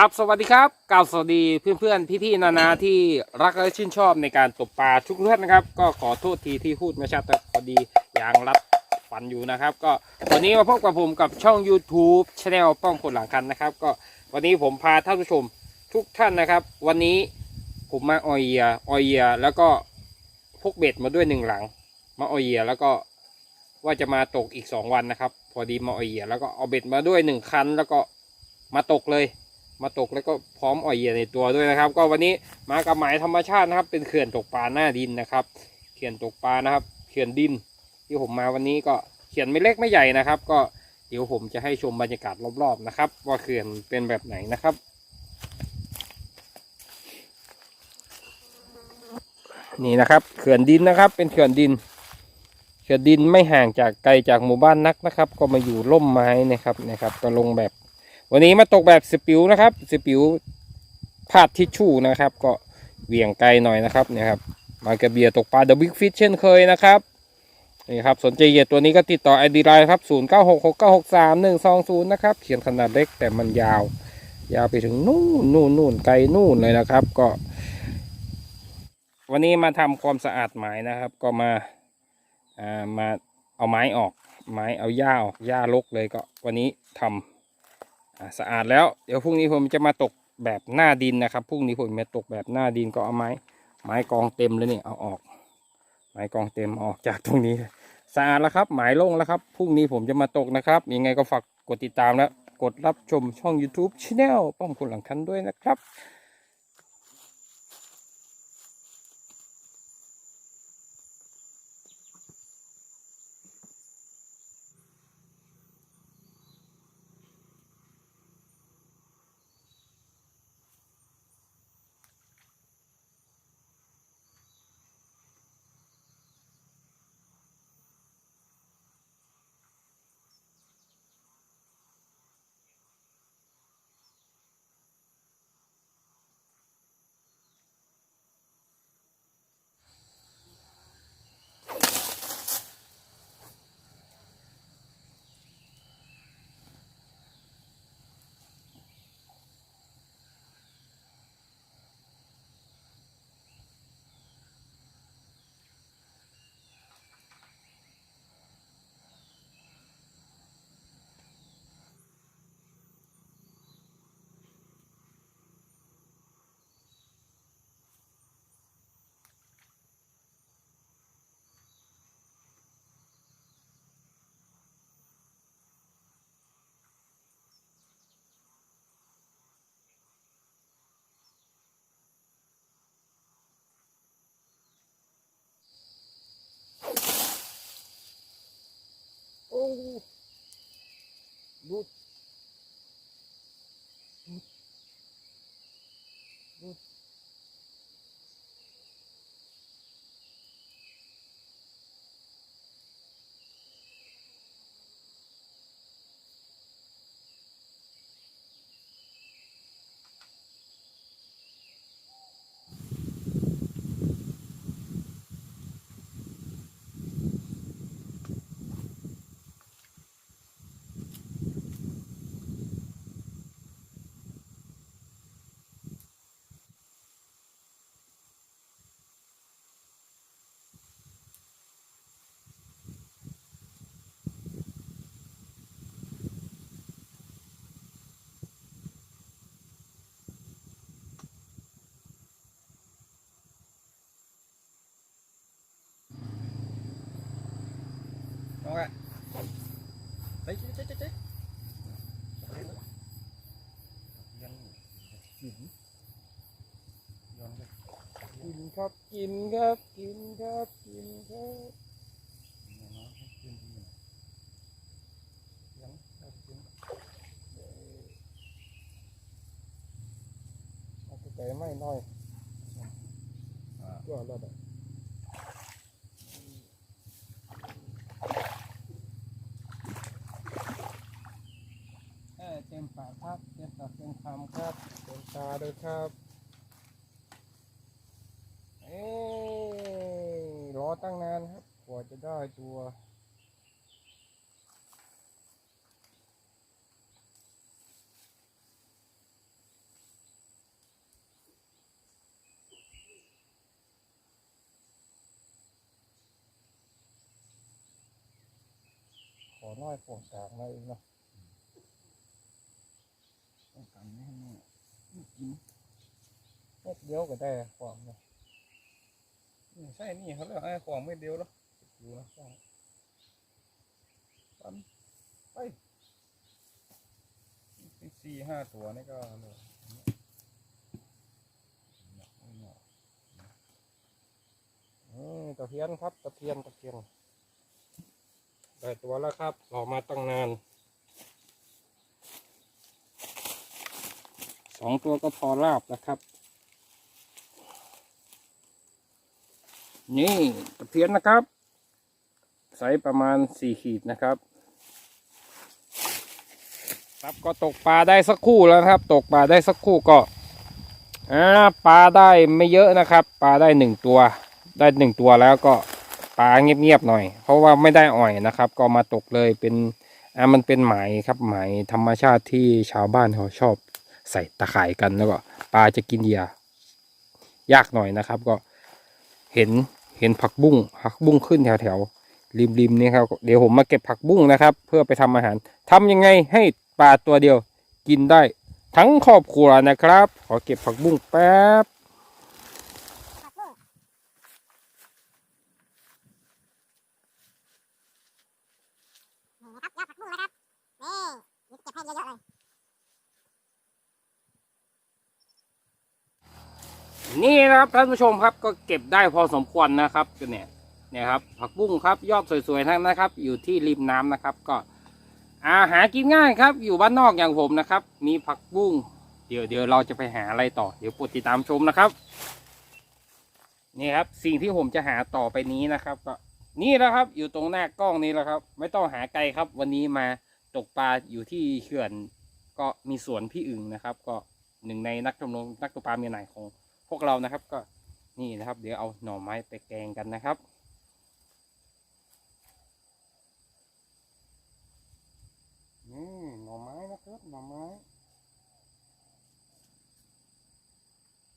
ครับสวัสดีครับกล่าวสวัสดีเพื่อนๆพี่ๆนานาที่รักและชื่นชอบในการตกปลาทุกเรื่องนะครับ ก็ขอโทษทีที่พูดไม่ชัดแต่พอดียางรัดฟันอยู่นะครับ ก็วันนี้มาพบกับผมกับช่อง YouTube c h anel ป้องผลหลังคันนะครับ ก็วันนี้ผมพาท่านผู้ชมทุกท่านนะครับ วันนี้ผมมาออยเยียออยเยียแล้วก็พกเบ็ดมาด้วยหนึ่งหลัง มาออยเยียแล้วก็ว่าจะมาตกอีกสองวันนะครับ พอดีมาออยเยียแล้วก็เอาเบ็ดมาด้วยหนึ่งคันแล้วก็มาตกเลย มาตกแล้วก็พร้อมอ่อยเหยื่อในตัวด้วยนะครับ ก็วันนี้มากับหมายธรรมชาตินะครับ เป็นเขื่อนตกปลาหน้าดินนะครับ เขื่อนตกปลานะครับ เขื่อนดิน ที่ผมมาวันนี้ก็เขื่อนไม่เล็กไม่ใหญ่นะครับ ก็เดี๋ยวผมจะให้ชมบรรยากาศรอบๆนะครับ ว่าเขื่อนเป็นแบบไหนนะครับนี่นะครับเขื่อนดินนะครับ เป็นเขื่อนดิน เขื่อนดินไม่ห่างจากไกลจากหมู่บ้านนักนะครับ ก็มาอยู่ร่มไม้นะครับนะครับก็ลงแบบ วันนี้มาตกแบบสปิวนะครับสปิวพาดทิชชู่นะครับ ก็เหวี่ยงไกลหน่อยนะครับเนี่ยครับมากระเบียตกปลาเดอะบิ๊กฟิชเช่นเคยนะครับนี่ครับสนใจเหยื่อตัวนี้ก็ติดต่อไอดีไลน์ครับ 0 9 6 6 9 6 3 1 2 0 นะครับ เขียนขนาดเล็กแต่มันยาว ยาวไปถึงนู่นนู่นนู่นไกลนู่นเลยนะครับ ก็ วันนี้มาทำความสะอาดหมายนะครับ ก็มาอ่ามาเอาไม้ออก ไม้เอาหญ้าออกหญ้ารกเลยก็ วันนี้ทำอ่า สะอาดแล้ว เดี๋ยวพรุ่งนี้ผมจะมาตกแบบหน้าดินนะครับพรุ่งนี้ผมจะตกแบบหน้าดินก็เอาไม้ ไม้กองเต็มเลยนี่เอาออก ไม้กองเต็มออกจากตรงนี้สะอาดแล้วครับหมายลงแล้วครับพรุ่งนี้ผมจะมาตกนะครับ ยังไงก็ฝากกดติดตามและกดรับชมช่อง YouTube Channel ป้องคนหลังคันด้วยนะครับ โอ้ดูน้ องอะเฮ้ยเจ๊เจ๊เจ๊ยังกินยังเลยกินครับกินครับกินครับกินครับยังครับกินเอาไปใจไม่น้อยก็แล้วแบ ตาดูครับเอ้รอตั้งนานครับ กว่าจะได้ตัวขอน้อยปวดตากเลยนะต้องกันให้ แม่เม็ดเดียวก็ได้ของเนาะนี่ใช่นี่เขาเรียกไอ้ของไม่เดียวหรอกดูนะตันไปสี่ห้าตัวนี่ก็เลยหนักไม่หนักอืมตะเพียนครับ ตะเพียน ตะเพียน ได้ตัวแล้วครับ รอมาตั้งนาน สองตัวก็พอลาบนะครับ นี่ตะเพียนนะครับไซส์ประมาณสี่ขีดนะครับครับก็ตกปลาได้สักคู่แล้วครับ ตกปลาได้สักคู่ก็อ่าปลาได้ไม่เยอะนะครับ ปลาได้หนึ่งตัว ได้หนึ่งตัวแล้วก็ปลาเงียบๆหน่อย เพราะว่าไม่ได้อ่อยนะครับ ก็มาตกเลยเป็นอ่ามันเป็นไหมครับไหมธรรมชาติที่ชาวบ้านเขาชอบ ใส่ตะข่ายกันแล้วก็ปลาจะกินเหยื่อยากหน่อยนะครับ ก็เห็นเห็นผักบุ้งผักบุ้งขึ้นแถวๆริมๆนี่ครับเดี๋ยวผมมาเก็บผักบุ้งนะครับ เพื่อไปทำอาหารทำยังไงให้ปลาตัวเดียวกินได้ ทั้งครอบครัวนะครับ ขอเก็บผักบุ้งแป๊บครับยอดผักบุ้งนะครับนี่เก็บให้เยอะๆเลย นี่นะครับท่านผู้ชมครับก็เก็บได้พอสมควรนะครับก็เนี่ยเนี่ยครับผักบุ้งครับยอดสวยๆทั้งนะครับ อยู่ที่ริมน้ำนะครับ ก็อาหากินง่ายครับ อยู่บ้านนอกอย่างผมนะครับ มีผักบุ้งเดี๋ยวเดี๋ยวเราจะไปหาอะไรต่อ เดี๋ยวโปรดติดตามชมนะครับนี่ครับสิ่งที่ผมจะหาต่อไปนี้นะครับก็นี่แหละครับ อยู่ตรงหน้ากล้องนี้แหละครับ ไม่ต้องหาไกลครับ วันนี้มาตกปลาอยู่ที่เขื่อน ก็มีสวนพี่อึ่งนะครับ ก็หนึ่งในนักชมรมนักตกปลาเมียไหนของ พวกเรานะครับก็นี่นะครับ เดี๋ยวเอาหน่อไม้ไปแกงกันนะครับ นี่หน่อไม้นะครับหน่อไม้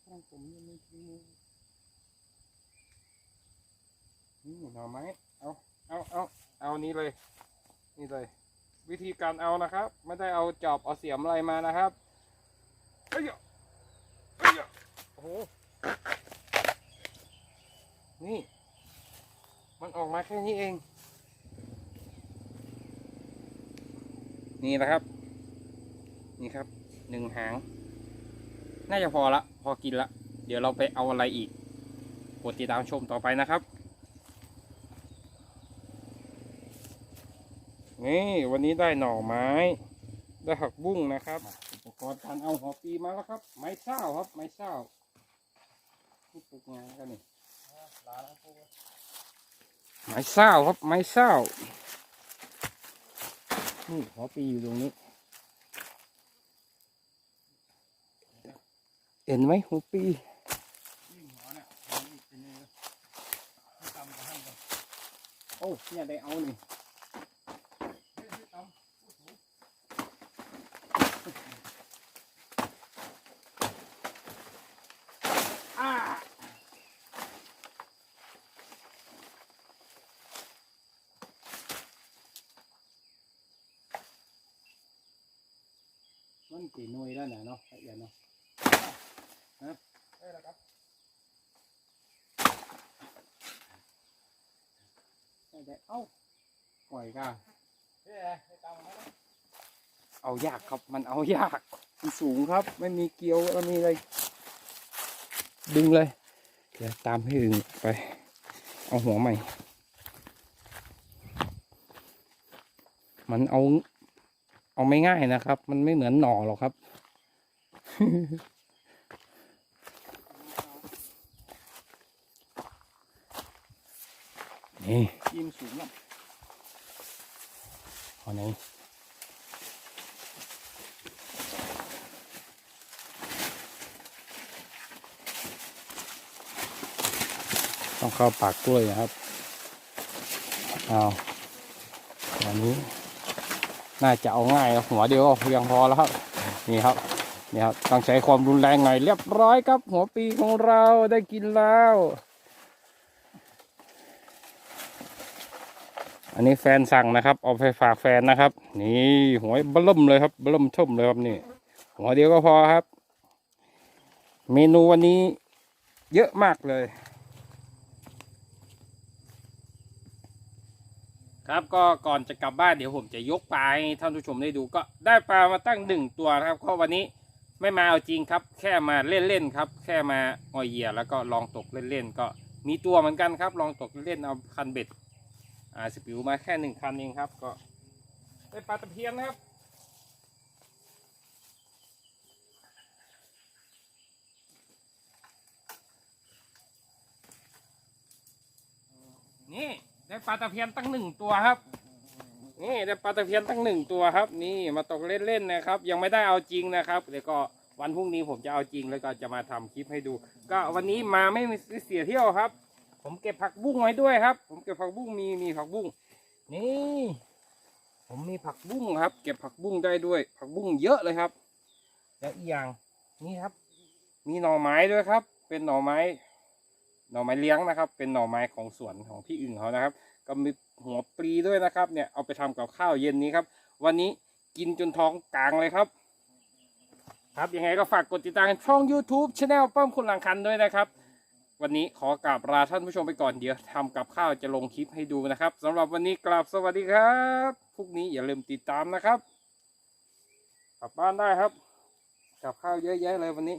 ข้างผมยังไม่ทิ้งนี่หน่อไม้เอาเอาเอาเอานี้เลย นี่เลย วิธีการเอานะครับ ไม่ได้เอาจอบเอาเสียมอะไรมานะครับเอ้ย อ้โห นี่ มันออกมาแค่นี้เอง นี่นะครับ นี่ครับ หนึ่งหาง น่าจะพอละ พอกินละ เดี๋ยวเราไปเอาอะไรอีก กดติดตามชมต่อไปนะครับนี่วันนี้ได้หน่อไม้ ได้ผักบุ้งนะครับ อุปกรณ์การเอาหัวปีมาแล้วครับ ไม้เศร้าครับ ไม้เศร้า ปลูกงานกันนี่ลาแล้วพวกไม้เศร้าครับไม้เศร้านี่หัวปีอยู่ตรงนี้เห็นไหมหัวปียิ่งหัวเนี่ยมันอีกเป็นยังไงให้ตำก็ให้กันโอ้เนี่ยได้เอานี่เฮ้ยให้ตำพูดถูก อ่ามันตี หน่วยแล้วนะเนาะละเอียดเนาะได้แล้วครับได้ได้เอ้าปล่อยกันเฮ้ยให้ตำมาแล้วเอายากครับมันเอายากมันสูงครับ ไม่มีเกลียวแล้วมีอะไรดึงเลยเดี๋ยวตามให้ดึงไป เอาหัวใหม่ มันเอา เอาไม่ง่ายนะครับ มันไม่เหมือนหน่อหรอกครับ นี่กินสูงแล้วเอาไหนต้องเข้าปากกล้วยนะครับ เอาอันนี้ น่าจะเอาง่ายครับหัวเดียวก็เพียงพอแล้วครับ นี่ครับ นี่ครับต้องใช้ความรุนแรงหน่อยเรียบร้อยครับ หัวปีของเราได้กินแล้ว อันนี้แฟนสั่งนะครับ เอาไปฝากแฟนนะครับ นี่หัวบิ่มเลยครับบิ่มชุ่มเลยครับนี่ หัวเดียวก็พอครับ เมนูวันนี้เยอะมากเลย ครับก็ก่อนจะกลับบ้านเดี๋ยวผมจะยกปลาให้ท่านผู้ชมได้ดูก็ได้ปลามาตั้งหนึ่งตัวนะครับก็วันนี้ ไม่มาเอาจริงครับ แค่มาเล่นๆครับ แค่มาออยเหยียแล้วก็ลองตกเล่นๆก็มีตัวเหมือนกันครับ ลองตกเล่นเอาคันเบ็ดอ่าสปิวมาแค่หนึ่งคันเองครับก็ได้ปลาตะเพียนนะครับนี่ได้ปลาตะเพียนตั้งหนึ่งตัวครับ นี่ได้ปลาตะเพียนตั้งหนึ่งตัวครับ นี่มาตกเล่นๆนะครับ ยังไม่ได้เอาจริงนะครับเดี๋ยวก็วันพรุ่งนี้ผมจะเอาจริงแล้วก็จะมาทำคลิปให้ดู ก็วันนี้มาไม่เสียเที่ยวครับ ผมเก็บผักบุ้งไว้ด้วยครับ ผมเก็บผักบุ้งมีมีผักบุ้งนี่ ผมมีผักบุ้งครับ เก็บผักบุ้งได้ด้วย ผักบุ้งเยอะเลยครับ แล้วอีกอย่างนี่ครับ มีหน่อไม้ด้วยครับ เป็นหน่อไม้ หน่อไม้เลี้ยงนะครับ เป็นหน่อไม้ของสวนของพี่อึ่งเขานะครับ ก็มี หัวปลีด้วยนะครับ เนี่ยเอาไปทำกับข้าวเย็นนี้ครับ วันนี้กินจนท้องกลางเลยครับ ครับยังไงก็ฝากกดติดตามช่อง YouTube Channel ป้อมคุณหลังคันด้วยนะครับ วันนี้ขอกราบลาท่านผู้ชมไปก่อนเดี๋ยวทำกับข้าวจะลงคลิปให้ดูนะครับสำหรับวันนี้กราบสวัสดีครับพรุ่งนี้อย่าลืมติดตามนะครับกลับบ้านได้ครับกับข้าวเยอะแยะเลยวันนี้